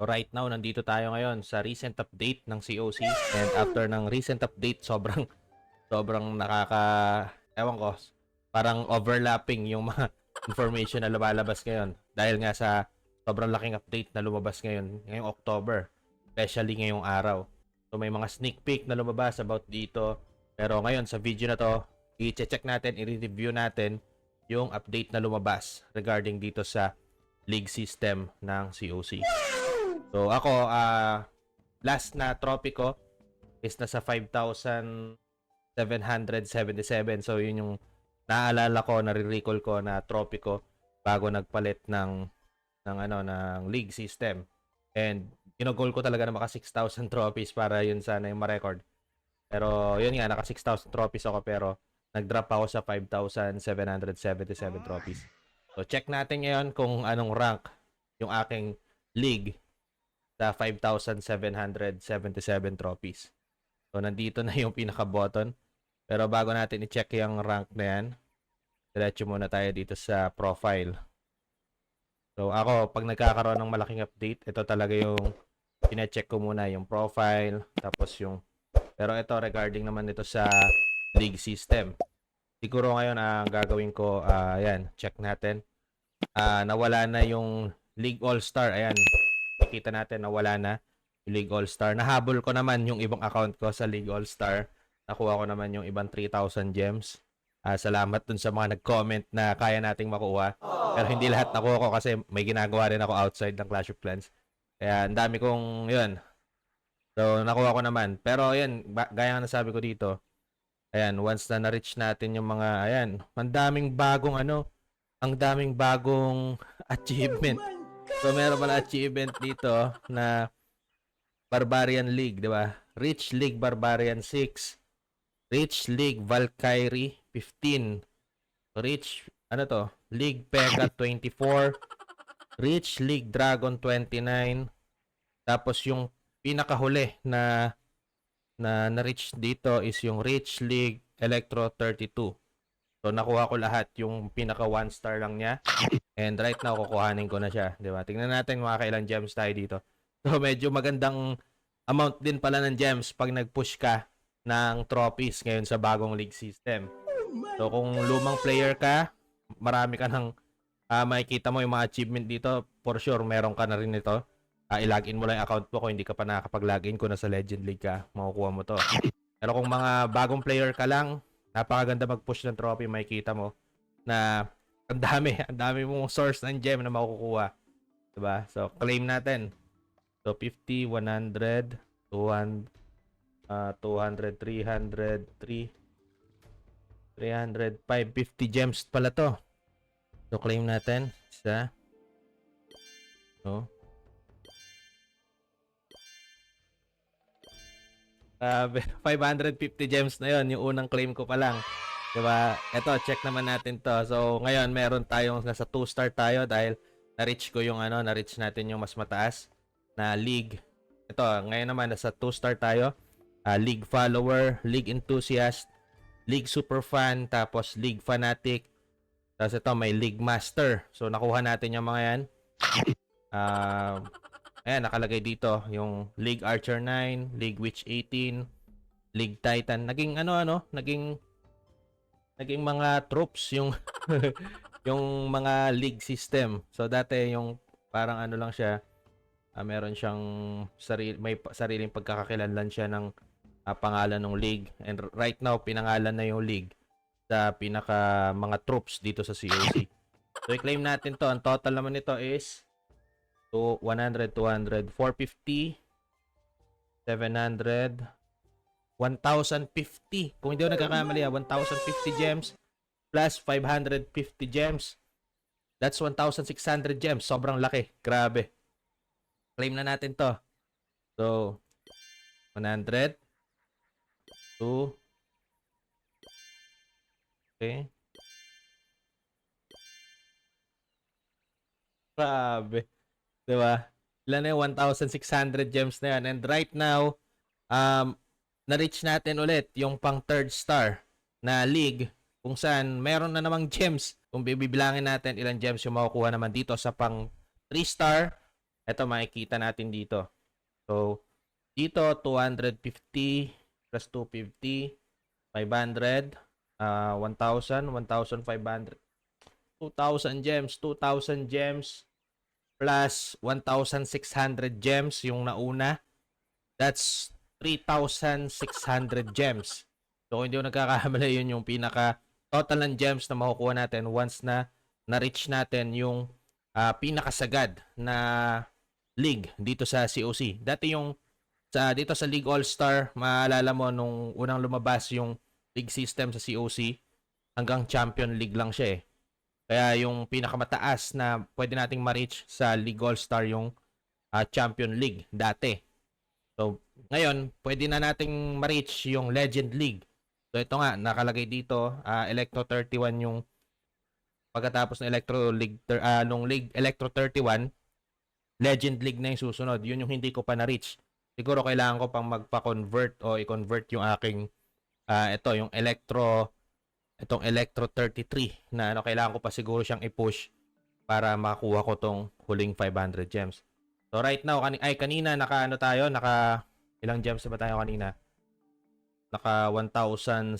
Right now, nandito tayo ngayon sa recent update ng COC. And after ng recent update, sobrang, sobrang nakaka, ewan ko, parang overlapping yung mga information na lumalabas ngayon. Dahil nga sa sobrang laking update na lumabas ngayon, ngayong October. Especially ngayong araw. So may mga sneak peek na lumabas about dito. Pero ngayon, sa video na to, i-check natin, i-review natin yung update na lumabas regarding dito sa league system ng COC. So ako, ah last na trophy ko is nasa 5,777. So yun yung naalala ko, nare-recall ko na trophy ko bago nagpalit ng ng ano ng league system. And ginagol ko talaga na maka 6,000 trophies para yun sana yung ma-record. Pero yun nga, naka 6,000 trophies ako pero nag-drop ako sa 5,777 trophies. So check natin ngayon kung anong rank yung aking league sa 5,777 trophies. So nandito na yung pinaka-button. Pero bago natin i-check yung rank na yan, diretso muna tayo dito sa profile. So ako, pag nagkakaroon ng malaking update, ito talaga yung pina-check ko muna yung profile, tapos yung pero ito regarding naman ito sa league system. Siguro ngayon ang gagawin ko, ah, ayan, check natin. Ah, nawala na yung League All-Star. Ayan, nakita natin nawala na yung League All-Star. Nahabol ko naman yung ibang account ko sa League All-Star. Nakuha ko naman yung ibang 3,000 gems. Ah, salamat dun sa mga nag-comment na kaya nating makuha. Pero hindi lahat nakuha ko kasi may ginagawa rin ako outside ng Clash of Clans. Kaya ang dami kong, yun. So, nakuha ko naman. Pero, yun, gaya nga nasabi ko dito, ayan, once na na-reach natin yung mga, ayan, ang daming bagong, ano, ang daming bagong achievement. So, meron pala achievement dito na Barbarian League, di ba? Rich League Barbarian 6. Rich League Valkyrie 15. Rich, ano to? League Pega 24. Rich League Dragon 29. Tapos yung pinakahuli na na na-reach dito is yung Rich League Electro 32. So nakuha ko lahat yung pinaka one star lang niya. And right now kukuhanin ko na siya, 'di ba? Tingnan natin mga kailang gems tayo dito. So medyo magandang amount din pala ng gems pag nag-push ka ng trophies ngayon sa bagong league system. So kung lumang player ka, marami ka ng ah, makikita mo yung mga achievement dito, for sure meron ka na rin ito. Ah, i-login mo lang yung account mo kung hindi ka pa nakakapag-login kung nasa Legend League ka, makukuha mo to. Pero kung mga bagong player ka lang, napakaganda mag-push ng trophy, makikita mo na ang dami, ang dami mong source ng gem na makukuha. 'Di ba? So, claim natin. So, 50, 100, 200, ah, 200, 300, 3, 300, 550 gems pala to. So, claim natin. Isa. So, Grabe, 550 gems na yon yung unang claim ko pa lang. 'Di ba? Ito, check naman natin 'to. So, ngayon meron tayong nasa 2 star tayo dahil na-reach ko yung ano, na-reach natin yung mas mataas na league. Ito, ngayon naman nasa 2 star tayo. Ah, league follower, league enthusiast, league super fan, tapos league fanatic. Tapos ito may league master. So, nakuha natin yung mga yan. Ah, Ayan, nakalagay dito yung League Archer 9, League Witch 18, League Titan. Naging ano ano, naging naging mga troops yung yung mga league system. So dati yung parang ano lang siya, ah, meron siyang sarili may sariling pagkakakilanlan siya ng ah, pangalan ng league. And right now pinangalan na yung league sa pinaka mga troops dito sa COC. So i-claim natin to. Ang total naman nito is to 100, 200, 450, 700, 1,050. Kung hindi ako nagkakamali, ah, 1,050 gems plus 550 gems. That's 1,600 gems. Sobrang laki. Grabe. Claim na natin to. So, 100, 2, okay. Grabe. 'Di ba? Ilan na yung 1,600 gems na yan. And right now, um, na-reach natin ulit yung pang third star na league kung saan meron na namang gems. Kung bibilangin natin ilang gems yung makukuha naman dito sa pang 3 star, ito makikita natin dito. So, dito 250 plus 250, 500, uh, 1,000, 1,500, 2,000 gems, 2,000 gems plus 1,600 gems yung nauna. That's 3,600 gems. So, hindi ko nagkakamali, yun yung pinaka total ng gems na makukuha natin once na na-reach natin yung ah, pinakasagad na league dito sa COC. Dati yung sa dito sa League All-Star, maalala mo nung unang lumabas yung league system sa COC, hanggang Champion League lang siya eh. Kaya yung pinakamataas na pwede nating ma-reach sa League All-Star yung ah, Champion League dati. So, ngayon, pwede na nating ma-reach yung Legend League. So, ito nga, nakalagay dito, ah, Electro 31 yung pagkatapos ng Electro League, ah, nung League Electro 31, Legend League na yung susunod. Yun yung hindi ko pa na-reach. Siguro kailangan ko pang magpa-convert o i-convert yung aking, ah, ito, yung Electro, itong Electro 33 na ano, kailangan ko pa siguro siyang i-push para makuha ko tong huling 500 gems. So right now, kani ay kanina naka ano tayo, naka ilang gems ba tayo kanina? Naka 1,600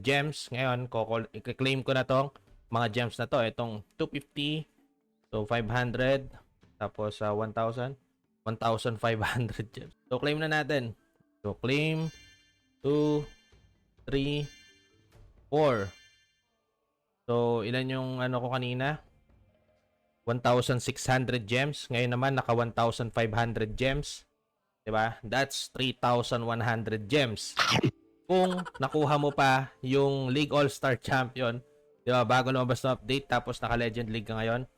gems. Ngayon, kokol, i-claim ko na tong mga gems na to. Itong 250, so 500, tapos sa 1,000, 1,500 gems. So claim na natin. So claim 2, 3, 4. So ilan yung ano ko kanina? 1,600 gems. Ngayon naman naka 1,500 gems. ba? That's 3,100 gems. Kung nakuha mo pa yung League All-Star Champion, 'di ba? Bago lumabas na update tapos naka Legend League ka ngayon,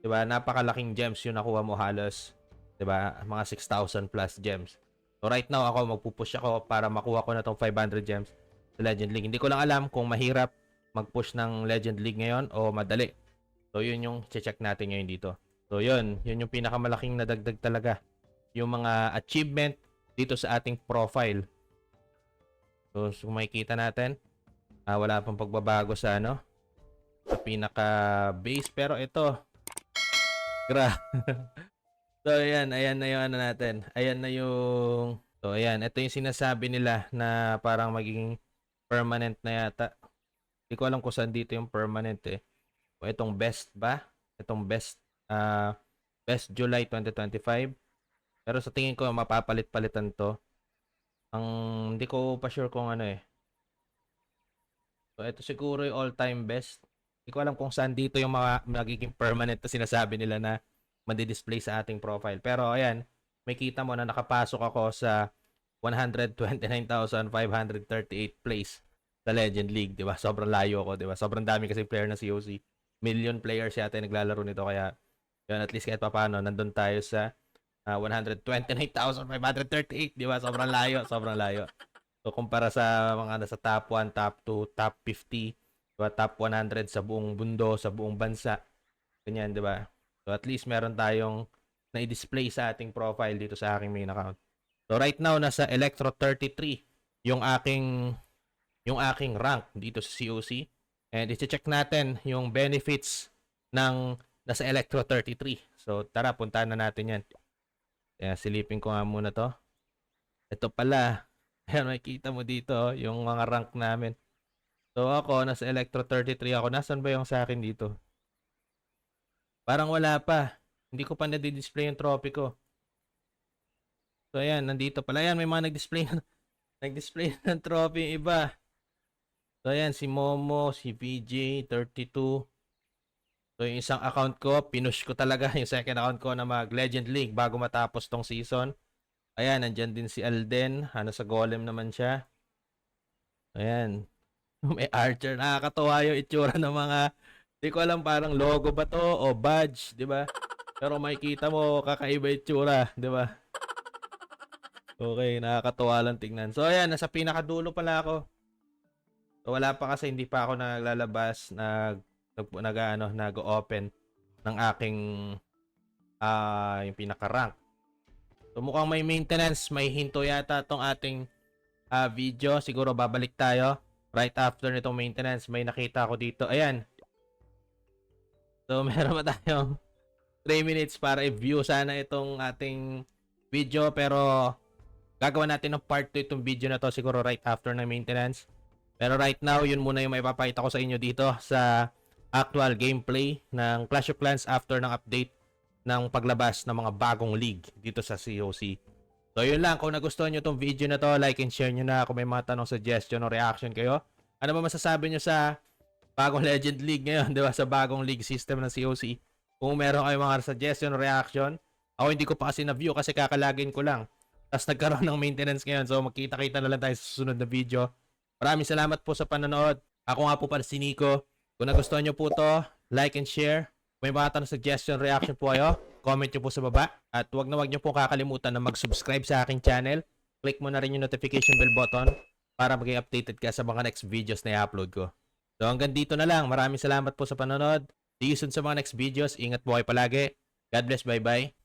'di ba? Napakalaking gems yung nakuha mo halos, 'di ba? Mga 6,000 plus gems. So right now ako magpupush ako para makuha ko na tong 500 gems sa Legend League. Hindi ko lang alam kung mahirap mag-push ng Legend League ngayon o madali. So, yun yung check natin ngayon dito. So, yun. Yun yung pinakamalaking nadagdag talaga. Yung mga achievement dito sa ating profile. So, so makikita natin, ah, wala pang pagbabago sa ano, sa pinaka base. Pero ito, gra. so, ayan. Ayan na yung ano natin. Ayan na yung, so, ayan. Ito yung sinasabi nila na parang magiging permanent na yata. Hindi ko alam kung saan dito yung permanent eh. O itong best ba? Itong best ah best July 2025. Pero sa tingin ko mapapalit-palitan to. Ang hindi ko pa sure kung ano eh. So ito siguro yung all-time best. Hindi ko alam kung saan dito yung mga magiging permanent na sinasabi nila na madi-display sa ating profile. Pero ayan, may kita mo na nakapasok ako sa 129,538 place sa Legend League, 'di ba? Sobrang layo ako, 'di ba? Sobrang dami kasi player ng COC. Million players yata yung naglalaro nito kaya yun, at least kahit papaano, nandun tayo sa ah, 129,538, 'di ba? Sobrang layo, sobrang layo. So kumpara sa mga nasa top 1, top 2, top 50, 'di? Top 100 sa buong mundo, sa buong bansa. Ganyan, 'di ba? So at least meron tayong na-display sa ating profile dito sa aking main account. So right now nasa Electro 33 yung aking yung aking rank dito sa COC. And i-check natin yung benefits ng nasa Electro 33. So tara, puntahan na natin yan. Kaya silipin ko nga muna to. Ito pala. Ayan, makikita mo dito oh, yung mga rank namin. So ako, nasa Electro 33 ako. Nasaan ba yung sa akin dito? Parang wala pa. Hindi ko pa na-display yung trophy ko. So ayan, nandito pala. Ayan, may mga nag-display nag-display ng trophy yung iba. So, ayan, si Momo, si VJ, 32. So, yung isang account ko, pinush ko talaga yung second account ko na mag Legend League bago matapos tong season. Ayan, nandyan din si Alden. Ano sa golem naman siya. Ayan. May archer. Nakakatawa yung itsura ng mga, di ko alam parang logo ba to o badge, di ba? Pero makikita mo, kakaiba itsura, di ba? Okay, nakakatawa lang tingnan. So, ayan, nasa pinakadulo pala ako. So, wala pa kasi hindi pa ako naglalabas nag nag, nag ano, nag-open ng aking ah yung pinaka-rank. So mukhang may maintenance, may hinto yata tong ating ah, video. Siguro babalik tayo right after nitong maintenance. May nakita ako dito. Ayan. So meron pa tayong 3 minutes para i-view sana itong ating video pero gagawa natin ng part 2 itong video na to siguro right after ng maintenance. Pero right now, yun muna yung maipapakita ko sa inyo dito sa actual gameplay ng Clash of Clans after ng update ng paglabas ng mga bagong league dito sa COC. So yun lang, kung nagustuhan nyo itong video na to, like and share nyo na kung may mga tanong, suggestion o reaction kayo. Ano ba masasabi nyo sa bagong Legend League ngayon, di ba? Sa bagong league system ng COC. Kung meron kayong mga suggestion o reaction, ako hindi ko pa kasi na-view kasi kakalagin ko lang. Tapos nagkaroon ng maintenance ngayon. So magkita-kita na lang tayo sa susunod na video. Maraming salamat po sa panonood. Ako nga po pala si Nico. Kung nagustuhan nyo po to, like and share. May mga tanong, suggestion, reaction po kayo, comment nyo po sa baba. At huwag na huwag nyo po kakalimutan na mag-subscribe sa aking channel. Click mo na rin yung notification bell button para maging updated ka sa mga next videos na i-upload ko. So hanggang dito na lang. Maraming salamat po sa panonood. See you soon sa mga next videos. Ingat po kayo palagi. God bless. Bye-bye.